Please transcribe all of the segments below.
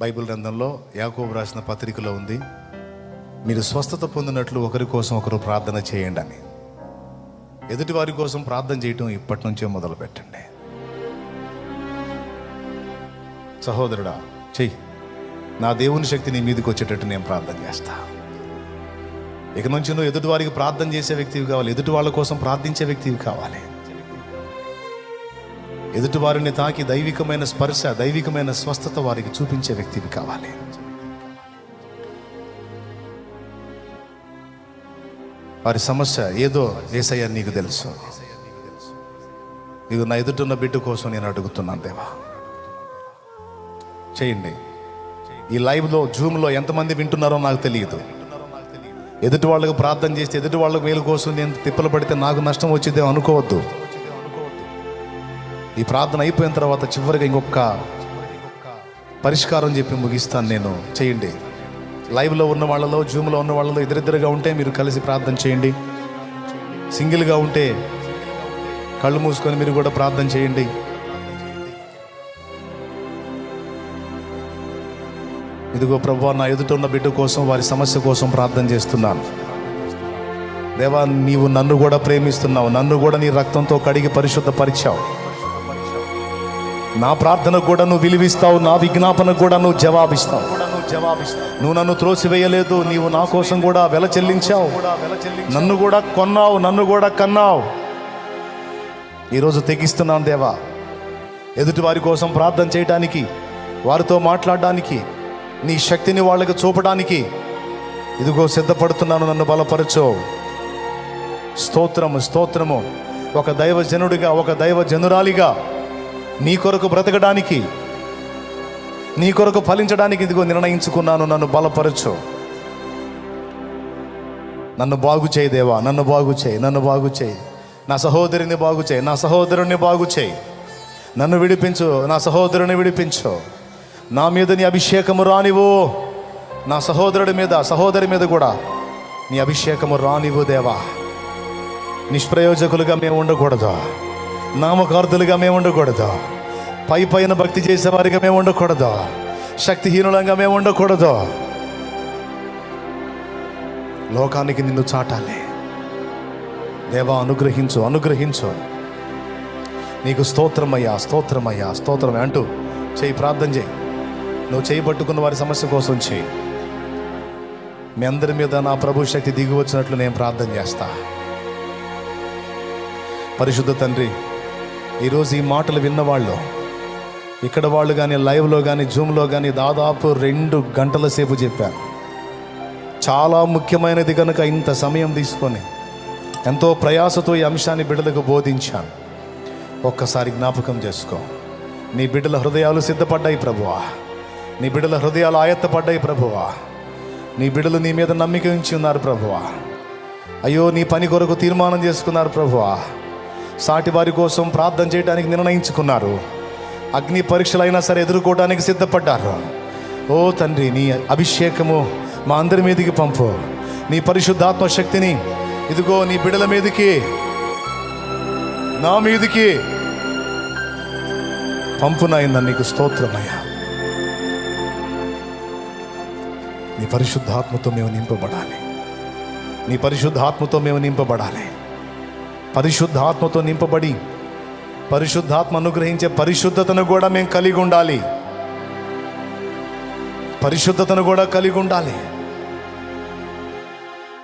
Bible గ్రంథంలో యాకోబు రాసిన పత్రికలో ఉంది మీరు స్వస్థత పొందినట్లు ఒకరి కోసం ఒకరు ప్రార్థన చేయండి అని. ఎదుటి వారి కోసం ప్రార్థన చేయటం ఇప్పటి నుంచే మొదలు పెట్టండి సహోదరుడా చెయ్యి. నా దేవుని శక్తి నీ మీదకి వచ్చేటట్టు నేను ప్రార్థన చేస్తా. ఇక నుంచి నువ్వు ఎదుటి వారికి ప్రార్థన చేసే వ్యక్తివి కావాలి ఎదుటి వాళ్ళ కోసం ప్రార్థించే వ్యక్తివి కావాలి. ఎదుటి వారిని తాకి దైవికమైన స్పర్శ దైవికమైన స్వస్థత వారికి చూపించే వ్యక్తివి కావాలి. వారి సమస్య ఏదో ఏసయ్య నీకు తెలుసు. ఇది నా ఎదుటిన్న బిడ్డ కోసం నేను అడుగుతున్నాను దేవా. చేయండి. ఈ లైవ్లో జూమ్లో ఎంతమంది వింటున్నారో నాకు తెలియదు. ఎదుటి వాళ్ళకు ప్రార్థన చేస్తే ఎదుటి వాళ్ళకు మేలు కోసం నేను తిప్పలు పడితే నాకు నష్టం వచ్చిందేమో అనుకోవద్దు. ఈ ప్రార్థన అయిపోయిన తర్వాత చివరిగా ఇంకొక పరిష్కారం చెప్పి ముగిస్తాను నేను. చేయండి. లైవ్లో ఉన్న వాళ్ళలో జూమ్లో ఉన్న వాళ్ళలో ఇద్దరిద్దరుగా ఉంటే మీరు కలిసి ప్రార్థన చేయండి. సింగిల్గా ఉంటే కళ్ళు మూసుకొని మీరు కూడా ప్రార్థన చేయండి. ఇదిగో ప్రభు నా ఎదుట ఉన్న బిడ్డ కోసం వారి సమస్య కోసం ప్రార్థన చేస్తున్నాను. దేవా నీవు నన్ను కూడా ప్రేమిస్తున్నావు. నన్ను కూడా నీ రక్తంతో కడిగి పరిశుద్ధపరిచావు. నా ప్రార్థనకు కూడా నువ్వు విలువిస్తావు నా విజ్ఞాపనకు కూడా నువ్వు జవాబిస్తావు. నువ్వు నన్ను త్రోసివేయలేదు నీవు నా కోసం కూడా వెల చెల్లించావు. నన్ను కూడా కొన్నావు నన్ను కూడా కన్నావు. ఈరోజు తెగిస్తున్నాను దేవా. ఎదుటి వారి కోసం ప్రార్థన చేయడానికి వారితో మాట్లాడడానికి నీ శక్తిని వాళ్ళకి చూపడానికి ఇదిగో సిద్ధపడుతున్నాను నన్ను బలపరచో. స్తోత్రము స్తోత్రము. ఒక దైవజనుడిగా ఒక దైవ జనురాలిగా నీ కొరకు బ్రతకడానికి నీ కొరకు ఫలించడానికి ఇదిగో నిర్ణయించుకున్నాను నన్ను బలపరచు. నన్ను బాగు చేయి దేవా నన్ను బాగు చేయి నన్ను బాగు చేయి. నా సహోదరిని బాగు చేయి నా సహోదరుని బాగు చేయి. నన్ను విడిపించు నా సహోదరుని విడిపించు. నా మీద నీ అభిషేకము రానివు నా సహోదరుడి మీద సహోదరి మీద కూడా నీ అభిషేకము రానివు దేవా. నిష్ప్రయోజకులుగా మేము ఉండకూడదు. నామకార్థులుగా మేము ఉండకూడదు? పై పైన భక్తి చేసేవారిగా మేము ఉండకూడదు? శక్తిహీనులంగా మేము ఉండకూడదు? లోకానికి నిన్ను చాటాలి. దేవా అనుగ్రహించు అనుగ్రహించు. నీకు స్తోత్రమయ్యా స్తోత్రమయ్యా స్తోత్రమే అంటూ చేయి ప్రార్థన చేయి. నువ్వు చేయి పట్టుకున్న వారి సమస్య కోసం చేయి. మీ అందరి మీద నా ప్రభు శక్తి దిగి వచ్చినట్లు నేను ప్రార్థన చేస్తా. పరిశుద్ధ తండ్రి ఈరోజు ఈ మాటలు విన్నవాళ్ళు ఇక్కడ వాళ్ళు కానీ లైవ్లో కానీ జూమ్లో కానీ దాదాపు రెండు గంటల సేపు చెప్పారు. చాలా ముఖ్యమైనది కనుక ఇంత సమయం తీసుకొని ఎంతో ప్రయాసతో ఈ అంశాన్ని బిడ్డలకు బోధించాను. ఒక్కసారి జ్ఞాపకం చేసుకో. నీ బిడ్డల హృదయాలు సిద్ధపడ్డాయి ప్రభువా. నీ బిడ్డల హృదయాలు ఆయత్తపడ్డాయి ప్రభువా. నీ బిడ్డలు నీ మీద నమ్మిక ఉంచి ఉన్నారు ప్రభువా. అయ్యో నీ పని కొరకు తీర్మానం చేసుకున్నారు ప్రభువా. సాటి వారి కోసం ప్రార్థన చేయడానికి నిర్ణయించుకున్నారు. అగ్ని పరీక్షలైనా సరే ఎదుర్కోవడానికి సిద్ధపడ్డారు. ఓ తండ్రి నీ అభిషేకము మా అందరి మీదకి పంపు. నీ పరిశుద్ధాత్మ శక్తిని ఇదిగో నీ బిడల మీదకి నా మీదకి పంపునైంద నీకు స్తోత్రమయ్యా నీ పరిశుద్ధాత్మతో మేము నింపబడాలి. నీ పరిశుద్ధాత్మతో మేము నింపబడాలి. పరిశుద్ధాత్మతో నింపబడి పరిశుద్ధాత్మ అనుగ్రహించే పరిశుద్ధతను కూడా మేము కలిగి ఉండాలి. పరిశుద్ధతను కూడా కలిగి ఉండాలి.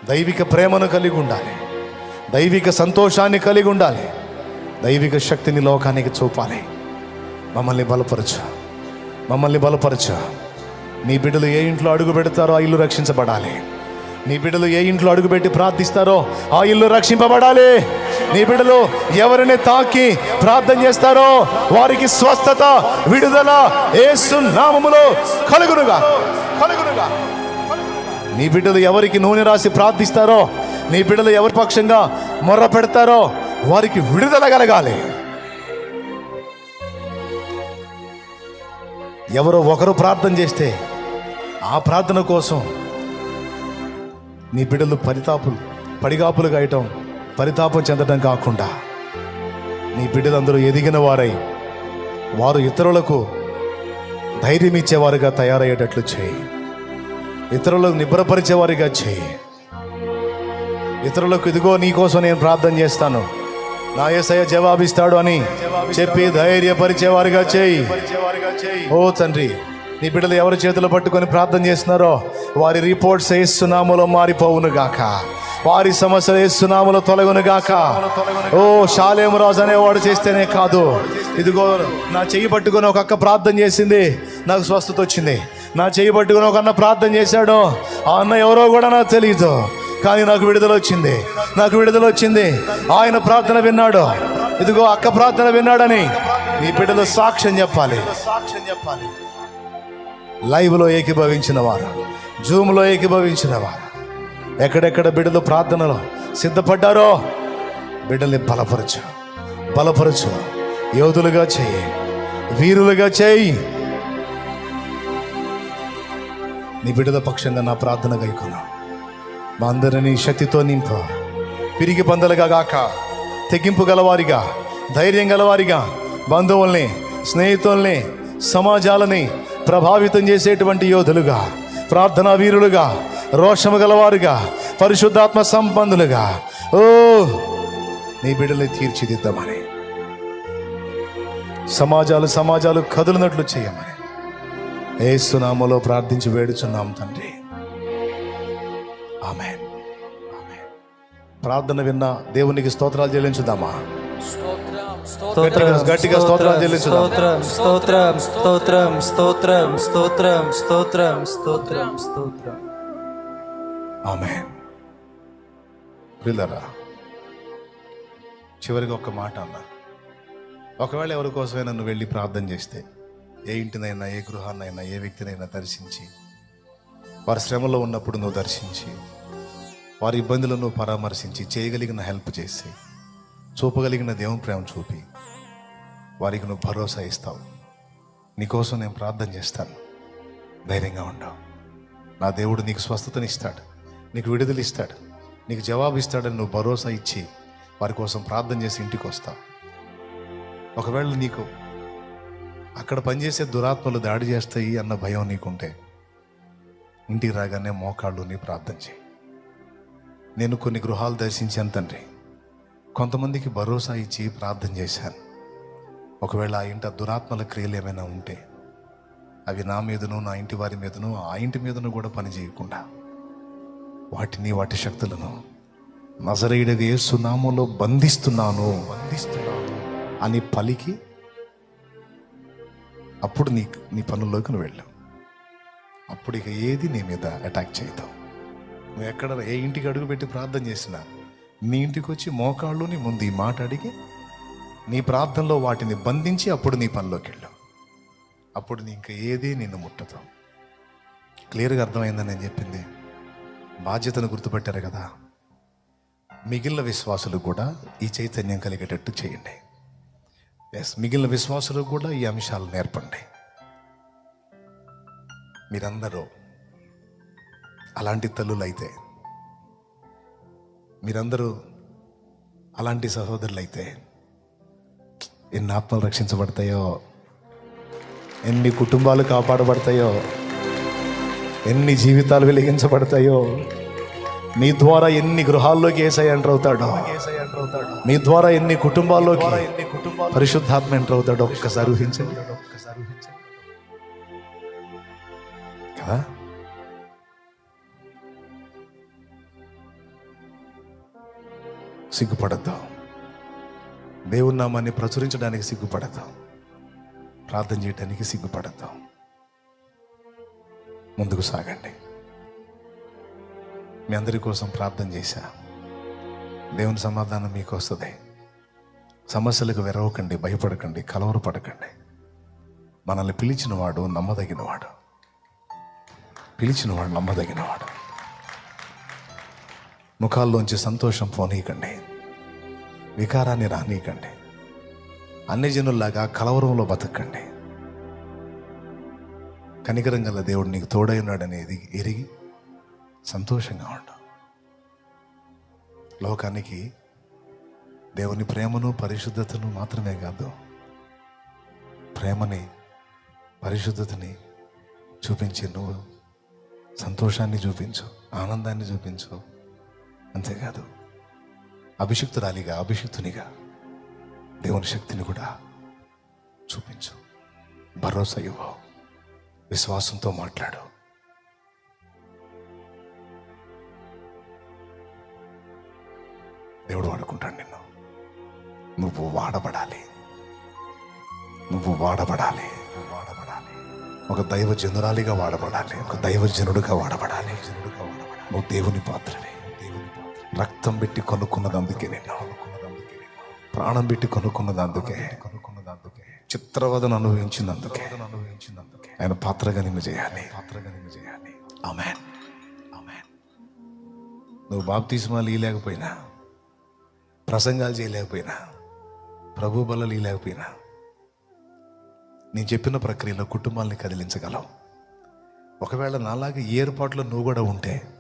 దైవిక ప్రేమను కలిగి ఉండాలి. దైవిక సంతోషాన్ని కలిగి ఉండాలి. దైవిక శక్తిని లోకానికి చూపాలి. మమ్మల్ని బలపరచు. మమ్మల్ని బలపరచు. నీ బిడ్డలు ఏ ఇంట్లో అడుగు పెడతారో ఆ ఇల్లు రక్షించబడాలి. నీ బిడ్డలు ఏ ఇంట్లో అడుగుపెట్టి ప్రార్థిస్తారో ఆ ఇల్లు రక్షింపబడాలి. నీ బిడ్డలు ఎవరిని తాకి ప్రార్థన చేస్తారో వారికి స్వస్థత విడుదల ఏసు నామములో కలుగునుగా. కలుగునుగా. నీ బిడ్డలు ఎవరికి నూనె రాసి ప్రార్థిస్తారో నీ బిడ్డలు ఎవరి పక్షంగా మొర్ర పెడతారో వారికి విడుదల కలగాలి. ఎవరో ఒకరు ప్రార్థన చేస్తే ఆ ప్రార్థన కోసం నీ బిడ్డలు పరితాపులు పడిగాపులు గాయటం పరితాపం చెందడం కాకుండా నీ బిడ్డలందరూ ఎదిగిన వారై వారు ఇతరులకు ధైర్యం ఇచ్చేవారుగా తయారయ్యేటట్లు చేయి. ఇతరులకు నిబ్రపరిచేవారిగా చేయి. ఇతరులకు ఇదిగో నీకోసం నేను ప్రార్థన చేస్తాను. నా ఏసయ్య జవాబిస్తాడు అని చెప్పి ధైర్యపరిచేవారిగా చేయి. ఓ తండ్రి నీ బిడ్డలు ఎవరి చేతులు పట్టుకొని ప్రార్థన చేస్తున్నారో వారి రిపోర్ట్స్ ఏసునాములో మారిపోవును గాక. వారి సమస్యలు ఏసునాములో తొలగును గాక. ఓ శాలేము రాజు అనేవాడు చేస్తేనే కాదు. ఇదిగో నా చెయ్యి పట్టుకొని ఒక అక్క ప్రార్థన చేసింది నాకు స్వస్థత వచ్చింది. నా చెయ్యి పట్టుకొని ఒక అన్న ప్రార్థన చేశాడు ఆ అన్న ఎవరో కూడా నాకు తెలియదు కానీ నాకు విడుదల వచ్చింది. నాకు విడుదల వచ్చింది. ఆయన ప్రార్థన విన్నాడు. ఇదిగో అక్క ప్రార్థన విన్నాడని నీ బిడ్డలు సాక్ష్యం చెప్పాలి సాక్ష్యం చెప్పాలి. లైవ్లో ఏకీభవించిన వారు జూమ్లో ఏకీభవించిన వారు. ఎక్కడెక్కడ బిడ్డలు ప్రార్థనలో సిద్ధపడ్డారో బిడ్డల్ని బలపరచు బలపరచు. యోధులుగా చేయి వీరులుగా చేయి. నీ బిడ్డల పక్షంగా నా ప్రార్థన గైకున్నా మా అందరినీ శక్తితో నింపు. పిరిగి పందలుగా గాక తెగింపు గలవారిగా ధైర్యం గలవారిగా బంధువుల్ని స్నేహితుల్ని సమాజాలని ప్రభావితం చేసేటువంటి యోధులుగా ప్రార్థనా వీరులుగా రోషము గలవారుగా పరిశుద్ధాత్మ సంబంధులుగా ఓ నీ బిడ్డల్ని తీర్చిదిద్దామని. సమాజాలు సమాజాలు కదులునట్లు చేయమని. ఏసునామలో ప్రార్థించి వేడుచున్నాం తండ్రి. ఆమె ప్రార్థన విన్న దేవునికి స్తోత్రాలు చెల్లించుదామా? గట్టిగా స్తోత్రం స్తోత్రం స్తోత్రం స్తోత్రం స్తోత్రం స్తోత్రం స్తోత్రం స్తోత్రం ఆమె పిల్లరా చివరిగా ఒక మాట అన్నా. ఒకవేళ ఎవరి కోసమైనా నువ్వు వెళ్ళి ప్రార్థన చేస్తే ఏ ఇంటినైనా ఏ గృహాన్నైనా ఏ వ్యక్తినైనా దర్శించి వారి శ్రమలో ఉన్నప్పుడు నువ్వు దర్శించి వారి ఇబ్బందులను పరామర్శించి చేయగలిగిన హెల్ప్ చేసి చూపగలిగిన దేవుని ప్రేమ చూపి వారికి నువ్వు భరోసా ఇస్తావు. నీకోసం నేను ప్రార్థన చేస్తాను. ధైర్యంగా ఉండవు. నా దేవుడు నీకు స్వస్థతనిస్తాడు నీకు విడుదల ఇస్తాడు. నీకు జవాబు ఇస్తాడని నువ్వు భరోసా ఇచ్చి వారి కోసం ప్రార్థన చేసి ఇంటికి వస్తావు. ఒకవేళ నీకు అక్కడ పనిచేసే దురాత్మలు దాడి చేస్తాయి అన్న భయం నీకుంటే ఇంటికి రాగానే మోకాళ్ళు నీ ప్రార్థన చేయి. నేను కొన్ని గృహాలు దర్శించాను తండ్రి. కొంతమందికి భరోసా ఇచ్చి ప్రార్థన చేశాను. ఒకవేళ ఆ ఇంట దురాత్మల క్రియలు ఏమైనా ఉంటే అవి నా మీదను నా ఇంటి వారి మీదను ఆ ఇంటి మీదను కూడా పని చేయకుండా వాటిని వాటి శక్తులను నజరేయుడిగా ఏసునామంలో బంధిస్తున్నాను బంధిస్తున్నాను అని పలికి అప్పుడు నీ నీ పనుల్లోకి నువ్వు వెళ్ళావు అప్పుడు ఇక ఏది నీ మీద అటాక్ చేయదు. నువ్వు ఎక్కడ ఏ ఇంటికి అడుగు పెట్టి ప్రార్థన చేసినా నీ ఇంటికి వచ్చి మోకాళ్ళుని ముందు ఈ మాట అడిగి నీ ప్రార్థనలో వాటిని బంధించి అప్పుడు నీ పనిలోకి వెళ్ళు. అప్పుడు నీ ఇంకా ఏది నిన్ను ముట్టదు. క్లియర్గా అర్థమైందని నేను చెప్పింది. బాధ్యతను గుర్తుపెట్టారు కదా. మిగిలిన విశ్వాసులు కూడా ఈ చైతన్యం కలిగేటట్టు చేయండి. ఎస్ మిగిలిన విశ్వాసులకు కూడా ఈ అంశాలు నేర్పండి. మీరందరూ అలాంటి తల్లులు అయితే మీరందరూ అలాంటి సహోదరులు అయితే ఎన్ని ఆత్మలు రక్షించబడతాయో? ఎన్ని కుటుంబాలు కాపాడబడతాయో? ఎన్ని జీవితాలు వెలిగించబడతాయో? నీ ద్వారా ఎన్ని గృహాల్లోకి ఏసై ఎంటర్ అవుతాడో నీ ద్వారా ఎన్ని కుటుంబాల్లోకి పరిశుద్ధాత్మ ఎంటర్ అవుతాడో ఒక్కసారి ఊహించండి. కదా? సిగ్గుపడద్దు. దేవుని నామాన్ని ప్రచురించడానికి సిగ్గుపడతాం. ప్రార్థన చేయడానికి సిగ్గుపడతాం. ముందుకు సాగండి. మీ అందరి కోసం ప్రార్థన చేశా. దేవుని సమాధానం మీకు వస్తుంది. సమస్యలకు వెరవకండి భయపడకండి కలవరపడకండి. మనల్ని పిలిచినవాడు నమ్మదగినవాడు. పిలిచినవాడు నమ్మదగినవాడు. ముఖాల్లోంచి సంతోషం పోనీయకండి. వికారాన్ని రానీయకండి. అన్ని జనుల్లాగా కలవరంలో బతకండి. కనికరం గల దేవుడు నీకు తోడై ఉన్నాడనేది ఎరిగి సంతోషంగా ఉండు. లోకానికి దేవుని ప్రేమను పరిశుద్ధతను మాత్రమే కాదు ప్రేమని పరిశుద్ధతని చూపించి నువ్వు సంతోషాన్ని చూపించు ఆనందాన్ని చూపించు. అంతేకాదు అభిషిక్తురాలిగా అభిషిక్తునిగా దేవుని శక్తిని కూడా చూపించు. భరోసా ఇవ్వు. విశ్వాసంతో మాట్లాడు. దేవుడు వాడుకుంటాడు నిన్ను. నువ్వు వాడబడాలి. నువ్వు వాడబడాలి. నువ్వు వాడబడాలి. ఒక దైవ జనురాలిగా వాడబడాలి. ఒక దైవ జనుడుగా వాడబడాలి. నువ్వు దేవుని పాత్రవే. దేవుని పాత్ర రక్తం పెట్టి కొనుక్కున్నది అందుకే నిన్ను ప్రాణం పెట్టి కొనుక్కున్నది అందుకే. కొనుక్కున్నది అందుకే చిత్రవదను అనుభవించినందుకే. అనుభవించినందుకే ఆయన పాత్రగా నిన్ను చేయాలి. పాత్రగా నిన్ను చేయాలి ఆమెన్. ఆమెన్. నువ్వు బాప్తిస్మాలు ఇయలేకపోయినా ప్రసంగాలు చేయలేకపోయినా ప్రభు బలలు ఇయలేకపోయినా నేను చెప్పిన ప్రక్రియలో కుటుంబాల్ని కదిలించగలవు. ఒకవేళ నాలాగా ఏర్పాట్లో నువ్వు కూడా ఉంటే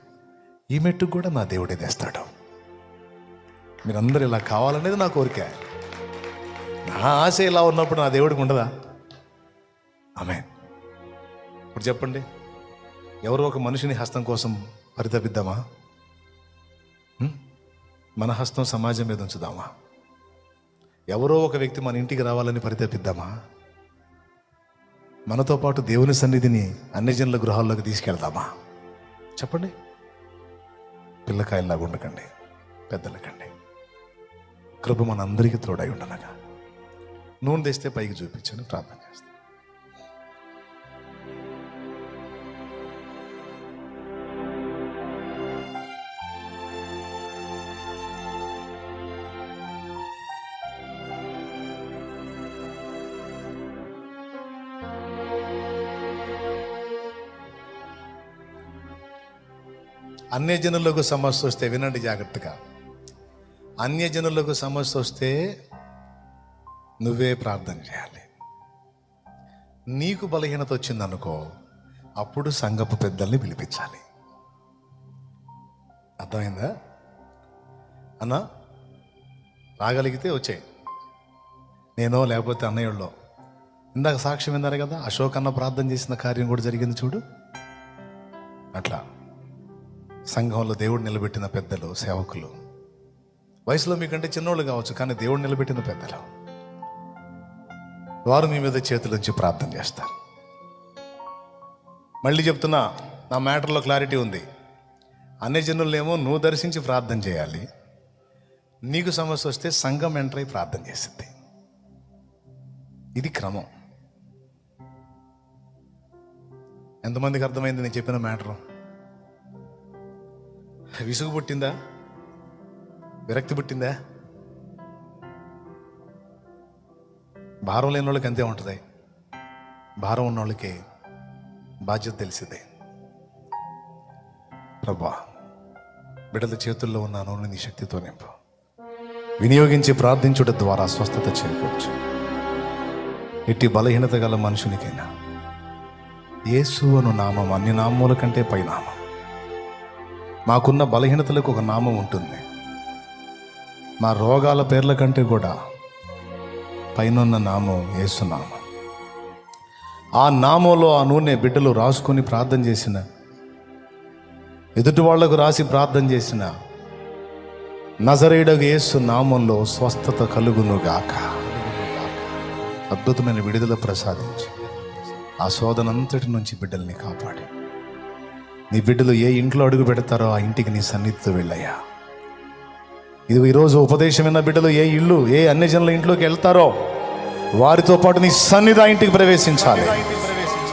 ఈ మెట్టుకు కూడా నా దేవుడే తెస్తాడు. మీరందరూ ఇలా కావాలనేది నా కోరిక. నా ఆశ ఇలా ఉన్నప్పుడు నా దేవుడికి ఉండదా? ఆమె ఇప్పుడు చెప్పండి ఎవరో ఒక మనిషిని హస్తం కోసం పరితపిద్దామా? మన హస్తం సమాజం మీద ఉంచుదామా? ఎవరో ఒక వ్యక్తి మన ఇంటికి రావాలని పరితపిద్దామా? మనతో పాటు దేవుని సన్నిధిని అన్ని జనుల గృహాల్లోకి తీసుకెళ్దామా? చెప్పండి. పిల్లకాయల్లాగా ఉండకండి పెద్దలకండి. కృప మనందరికీ తోడై ఉండనగా. నూనె తెస్తే పైకి చూపించండి ప్రార్థన చేస్తాను అన్యజనులకు సమస్య వస్తే వినండి జాగ్రత్తగా. అన్యజనులకు సమస్య వస్తే నువ్వే ప్రార్థన చేయాలి. నీకు బలహీనత వచ్చిందనుకో అప్పుడు సంగపు పెద్దల్ని పిలిపించాలి. అర్థమైందా? అన్న రాగలిగితే వచ్చాయి. నేనో లేకపోతే అన్నయ్యలో ఇందాక సాక్ష్యం విన్నారు కదా అశోక్ అన్న ప్రార్థన చేసిన కార్యం కూడా జరిగింది చూడు. అట్లా. సంఘంలో దేవుడు నిలబెట్టిన పెద్దలు సేవకులు. వయసులో మీకంటే చిన్నోళ్ళు కావచ్చు కానీ దేవుడు నిలబెట్టిన పెద్దలు. వారు మీ మీద చేతులుంచి ప్రార్థన చేస్తారు. మళ్ళీ చెప్తున్నా నా మ్యాటర్లో క్లారిటీ ఉంది. అన్ని జనులేమో నువ్వు దర్శించి ప్రార్థన చేయాలి. నీకు సమస్య వస్తే సంఘం ఎంటర్ అయి ప్రార్థన చేసింది ఇది క్రమం. ఎంతమందికి అర్థమైంది నేను చెప్పిన మ్యాటరు? విసుగు పుట్టిందా విరక్తి పుట్టిందా భారం లేని వాళ్ళకి అంతే ఉంటుంది. భారం ఉన్న వాళ్ళకి బాధ్యత తెలిసిందే. ప్రభా బిడ్డల చేతుల్లో ఉన్నాను నీ శక్తితో నింపు. వినియోగించి ప్రార్థించుట ద్వారా స్వస్థత చేకూర్చు. ఇట్టి బలహీనత గల మనుషునికైనా. యేసు అను నామం అన్ని నామముల కంటే పై నామం మాకున్న బలహీనతలకు ఒక నామం ఉంటుంది. మా రోగాల పేర్ల కంటే కూడా పైనున్న నామం యేసునామం. ఆ నామంలో ఆ నూనె బిడ్డలు రాసుకొని ప్రార్థన చేసిన ఎదుటి వాళ్ళకు రాసి ప్రార్థన చేసిన నజరేడగు యేసు నామంలో స్వస్థత కలుగునుగాక. అద్భుతమైన విడుదల ప్రసాదించి. ఆ శోధనంతటి నుంచి బిడ్డల్ని కాపాడి. నీ బిడ్డలు ఏ ఇంట్లో అడుగు పెడతారో ఆ ఇంటికి నీ సన్నిధితో వెళ్ళయ్యా. ఇది ఈరోజు ఉపదేశమైన బిడ్డలు ఏ ఇల్లు ఏ అన్ని ఇంట్లోకి వెళ్తారో వారితో పాటు నీ సన్నిధి ఆ ఇంటికి ప్రవేశించాలి.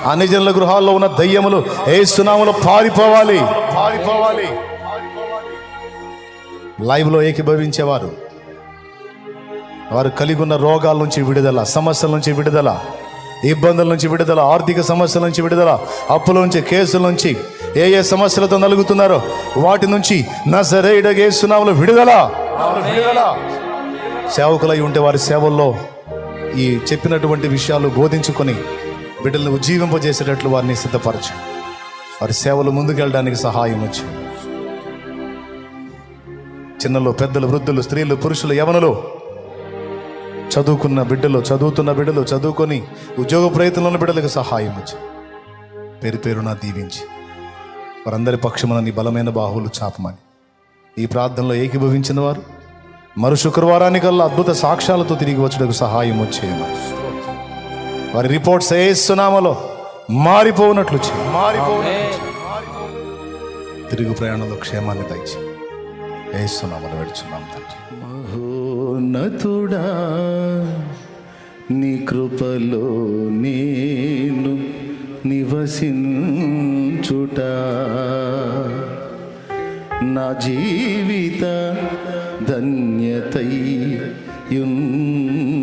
అన్యజనుల జనుల గృహాల్లో ఉన్న దయ్యములు ఏ సునాములు పారిపోవాలి పారిపోవాలి. లైవ్లో ఏకీభవించేవారు. వారు కలిగి ఉన్న రోగాల నుంచి విడుదల సమస్యల నుంచి విడుదల ఇబ్బందుల నుంచి విడుదల ఆర్థిక సమస్యల నుంచి విడుదల అప్పుల నుంచి కేసుల నుంచి ఏ ఏ సమస్యలతో నలుగుతున్నారో వాటి నుంచి నజరేయుడగే సునాములు విడుదల. విడుదల. సేవకులై ఉంటే వారి సేవల్లో ఈ చెప్పినటువంటి విషయాలు బోధించుకొని బిడ్డలను ఉజ్జీవింపజేసేటట్లు వారిని సిద్ధపరచు. వారి సేవలు ముందుకెళ్ళడానికి సహాయం వచ్చు. చిన్నలు పెద్దలు వృద్ధులు స్త్రీలు పురుషులు యవనులు చదువుకున్న బిడ్డలు చదువుతున్న బిడ్డలు చదువుకొని ఉద్యోగ ప్రయత్నంలో బిడ్డలకు సహాయం ఇచ్చి పేరు పేరున దీవించి. వారందరి పక్షమున నీ బలమైన బాహువులు చాపమని. ఈ ప్రార్థనలో ఏకీభవించిన వారు మరు శుక్రవారానికల్లా అద్భుత సాక్ష్యాలతో తిరిగి వచ్చుటకు సహాయం చేయమని. వారి రిపోర్ట్స్ ఏసునామలో మారిపోనట్లు. తిరుగు ప్రయాణంలో క్షేమాన్ని దయచి వెడుచున్నాం తండ్రి. మహోన్నతుడా నీ కృపలో నేను నివసించుట. నా జీవిత ధన్యతై ఉన్నది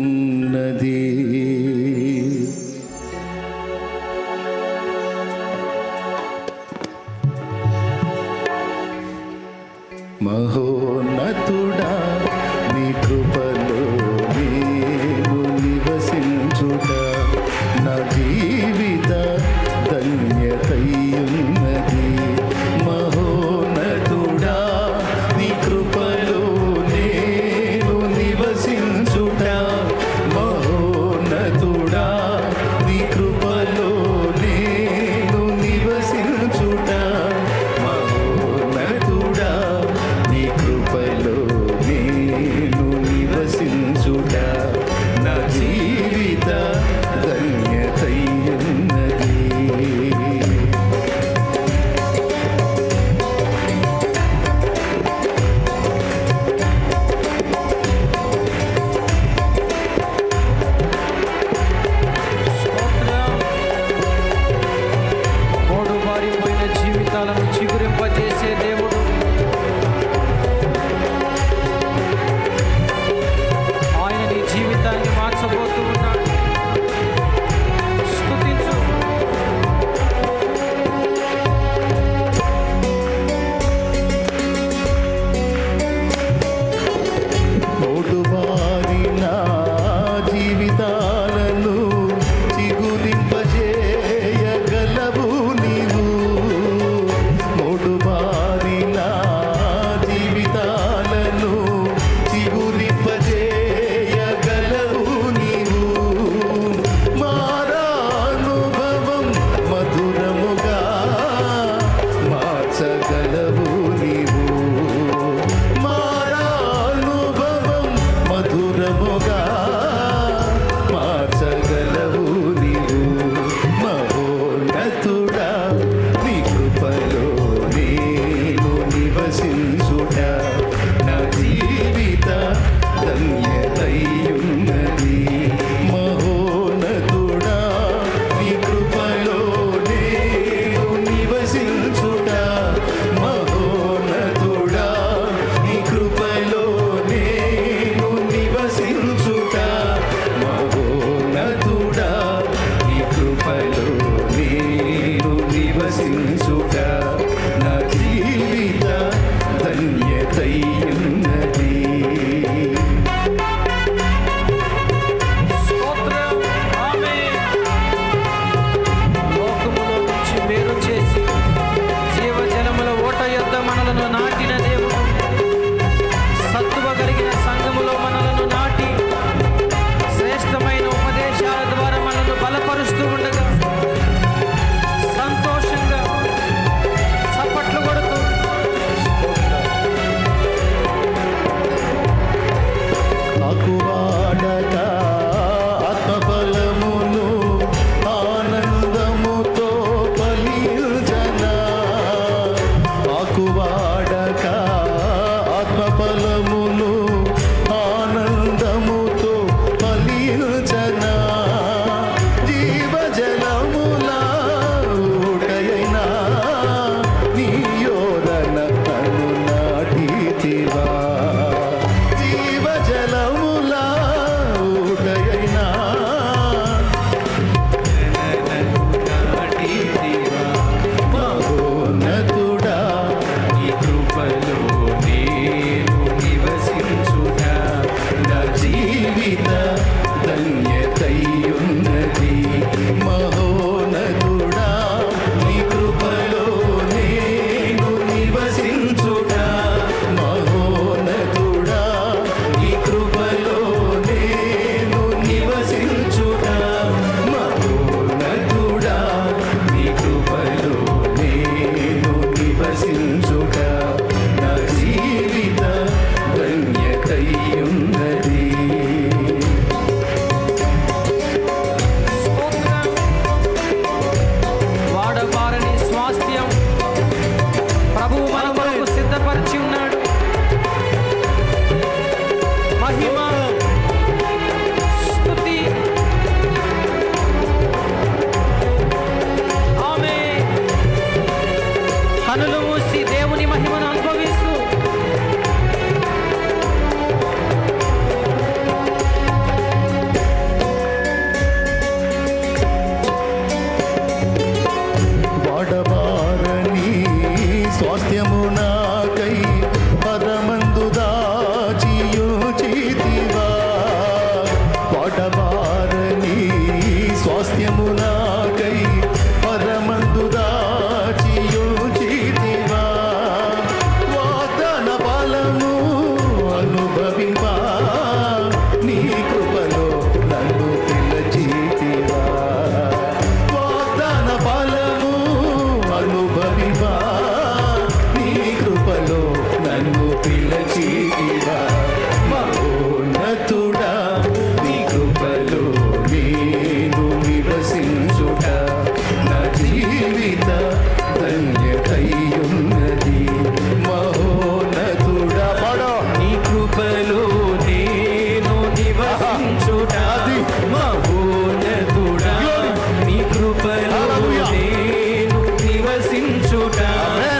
నివసించుట